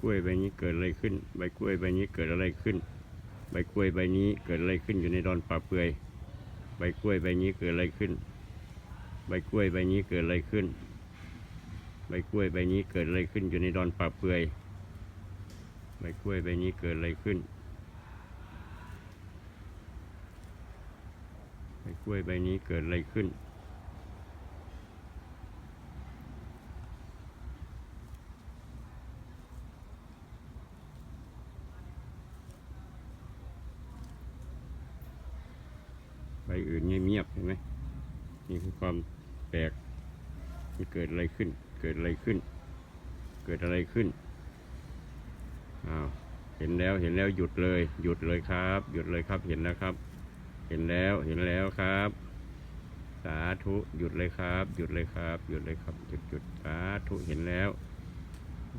กล้วยใบนี้เกิดอะไรขึ้น ใบกล้วยใบนี้เกิดอะไรขึ้น ใบกล้วยใบนี้เกิดอะไรขึ้นอยู่ในดอนป่าเปื่อย ใบกล้วยใบนี้เกิดอะไรขึ้น ใบกล้วยใบนี้เกิดอะไรขึ้น ใบกล้วยใบนี้เกิดอะไรขึ้นอยู่ในดอนป่าเปื่อย ใบกล้วยใบนี้เกิดอะไรขึ้น ใบกล้วยใบนี้เกิดอะไรขึ้น ใบอื่นเงียบๆเห็นไหมนี่คือความแปลกมันเกิดอะไรขึ้น เกิดอะไรขึ้น เกิดอะไรขึ้นอ้าวเห็นแล้วเห็นแล้วหยุดเลย หยุดเลยครับ หยุดเลยครับเห็นแล้วครับ เห็นแล้วเห็นแล้วครับ สาธุหยุดเลยครับ หยุดเลยครับ หยุดเลยครับหยุดหยุดสาธุเห็นแล้ว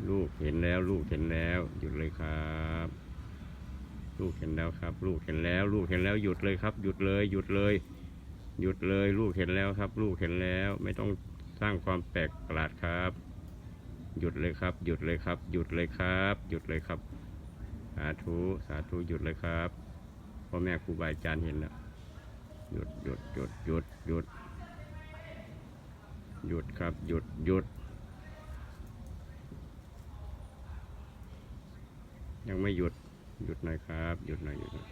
ลูกเห็นแล้วลูกเห็นแล้ว หยุดเลยครับ ลูกเห็นแล้วครับ ลูกเห็นแล้ว ลูกเห็นแล้วหยุดเลยครับ หยุดเลยหยุดเลย หยุดเลย ลูกเห็นแล้วครับ ลูกเห็นแล้ว ไม่ต้องสร้างความแปลกประหลาดครับ หยุดเลยครับ หยุดเลยครับ หยุดเลยครับ หยุดเลยครับสาธุสาธุหยุดเลยครับพ่อแม่ครูบาอาจารย์เห็นแล้วหยุดหยุดหยุดหยุดหยุดหยุดครับ หยุดหยุดยังไม่หยุด หยุดหน่อยครับ หยุดหน่อยหยุดหน่อย